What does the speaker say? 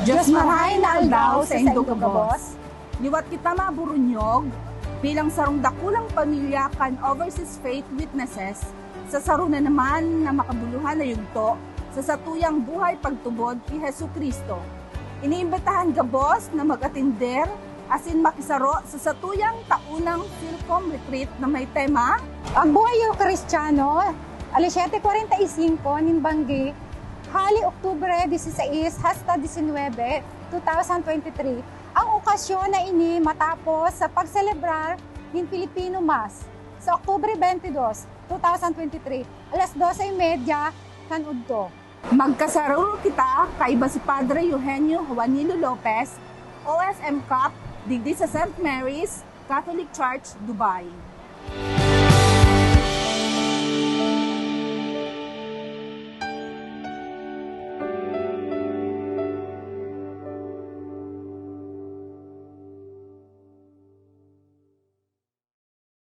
Diyos mahay na aldaw sa indog Indogabos. Liwat kita maburunyog bilang sarong dakulang pamilya kan Overseas Faith Witnesses sa saruna naman na makabuluhan na yugto sa satuyang buhay pagtubod ni Hesu Kristo. Iniimbitahan gabos na mag-atinder asin makisaro sa satuyang taunang Philcom Retreat na may tema Ang buhay yung Kristiyano, alas 7.45, Ninbanggi, hali Oktubre 16 hasta 19, 2023. Ang okasyon na ini matapos sa pagselebrar ng Filipino Mass sa Oktubre 22, 2023, alas 12.30 kan udto. Magkasaro kita kay iba si Padre Eugenio Juanilo Lopez, OFM Cup, digdi sa St. Mary's Catholic Church, Dubai.